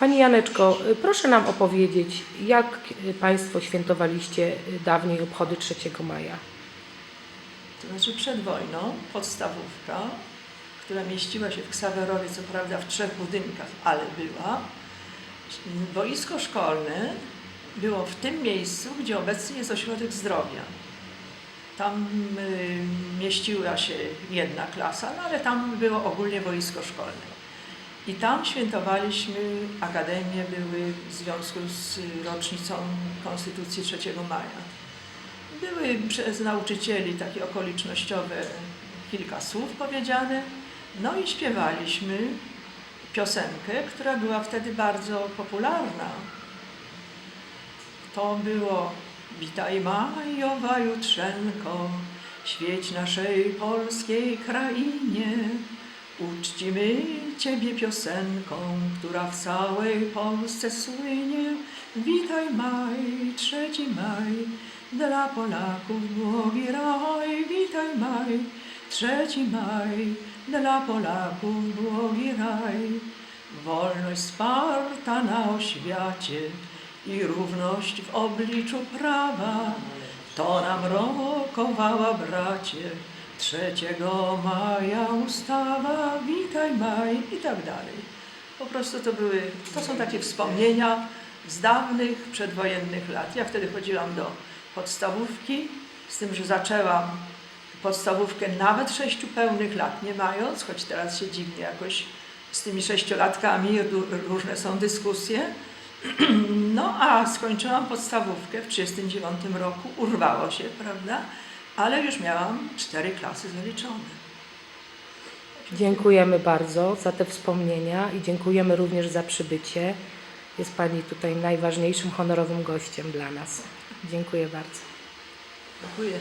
Pani Janeczko, proszę nam opowiedzieć, jak Państwo świętowaliście dawniej obchody 3 maja? To znaczy przed wojną podstawówka, która mieściła się w Ksawerowie, co prawda w trzech budynkach, ale była. Boisko szkolne było w tym miejscu, gdzie obecnie jest ośrodek zdrowia. Tam y, mieściła się jedna klasa, no ale tam było ogólnie boisko szkolne. I tam świętowaliśmy, akademie były w związku z rocznicą Konstytucji 3 maja. Były przez nauczycieli takie okolicznościowe kilka słów powiedziane, no i śpiewaliśmy piosenkę, która była wtedy bardzo popularna. To było Witaj majowa jutrzenko, świeć naszej polskiej krainie. Uczcimy Ciebie piosenką, która w całej Polsce słynie. Witaj maj, trzeci maj, dla Polaków błogi raj. Witaj maj, trzeci maj, dla Polaków błogi raj. Wolność sparta na oświacie i równość w obliczu prawa. To nam rokowała bracie, trzeciego maja ustawa, witaj maj i tak dalej. Po prostu to były, to są takie wspomnienia z dawnych, przedwojennych lat. Ja wtedy chodziłam do podstawówki, z tym, że zaczęłam podstawówkę nawet sześciu pełnych lat nie mając, choć teraz się dziwnie jakoś z tymi sześciolatkami ró- różne są dyskusje. No a skończyłam podstawówkę w 1939 roku, urwało się, prawda? Ale już miałam cztery klasy zaliczone. Dziękujemy bardzo za te wspomnienia i dziękujemy również za przybycie. Jest Pani tutaj najważniejszym honorowym gościem dla nas. Dziękuję bardzo. Dziękuję.